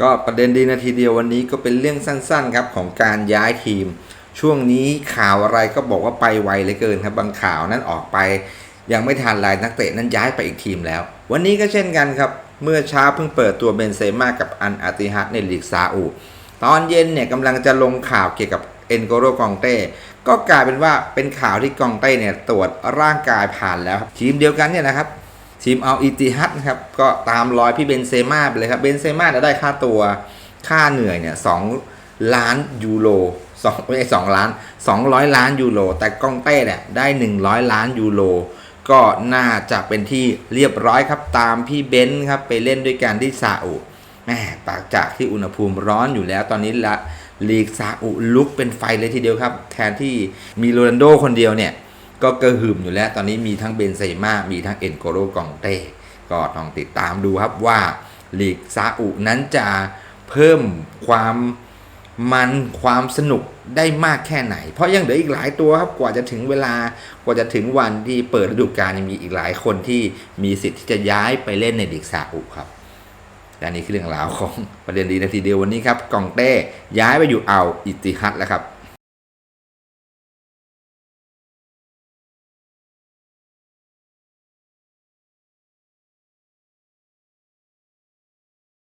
ก็ประเด็นดีนาทีเดียววันนี้ก็เป็นเรื่องสั้นๆครับของการย้ายทีม ช่วงนี้ข่าวอะไรก็บอกว่าไปไวเหลือเกินครับบางข่าวนั้นออกไป ยังไม่ทันไรนักเตะนั้นย้ายไปอีกทีมแล้ว วันนี้ก็เช่นกันครับเมื่อเช้าเพิ่งเปิดตัวเบนเซม่ากับอันอาติฮัตในลีกซาอุตอนเย็นเนี่ยกำลังจะลงข่าวเกี่ยวกับเอ็นโกโรกองเต้ก็กลายเป็นว่าเป็นข่าวที่กองเต้เนี่ยตรวจร่างกายผ่านแล้วทีมเดียวกันเนี่ยนะครับ ทีมเอาอิติฮัดนะครับก็ตามรอยพี่เบนเซม่าไปเลยครับเบนเซม่าเนี่ยได้ค่าตัวค่าเหนื่อยเนี่ยสองล้านยูโรสองไม่ใช่สองล้านสองร้อยล้านยูโรแต่กองเต้เนี่ยได้หนึ่งร้อยล้านยูโรก็น่าจะเป็นที่เรียบร้อยครับตามพี่เบนซ์ครับไปเล่นด้วยกันที่ซาอุแม่ปากจากที่อุณหภูมิร้อนอยู่แล้วตอนนี้ละลีกซาอุลุกเป็นไฟเลยทีเดียวครับ แทนที่มีโรนัลโดคนเดียวเนี่ย ก็กระหึ่มอยู่แล้ว ตอนนี้มีทั้งเบนเซม่ามีทั้งเอ็นโกโรกองเต้ก็ต้องติดตามดูครับว่าลีกซาอุนั้นจะเพิ่มความมันความสนุกได้มากแค่ไหน เพราะยังเหลืออีกหลายตัวครับกว่าจะถึงเวลากว่าจะถึงวันที่เปิดฤดูกาลยังมีอีกหลายคนที่มีสิทธิ์ที่จะย้ายไปเล่นในลีกซาอุครับและนี่คือเรื่องราวของประเด็นดีนาทีเดียววันนี้ครับกองเต้ย้ายไปอยู่เอาอิติฮัดแล้วครับ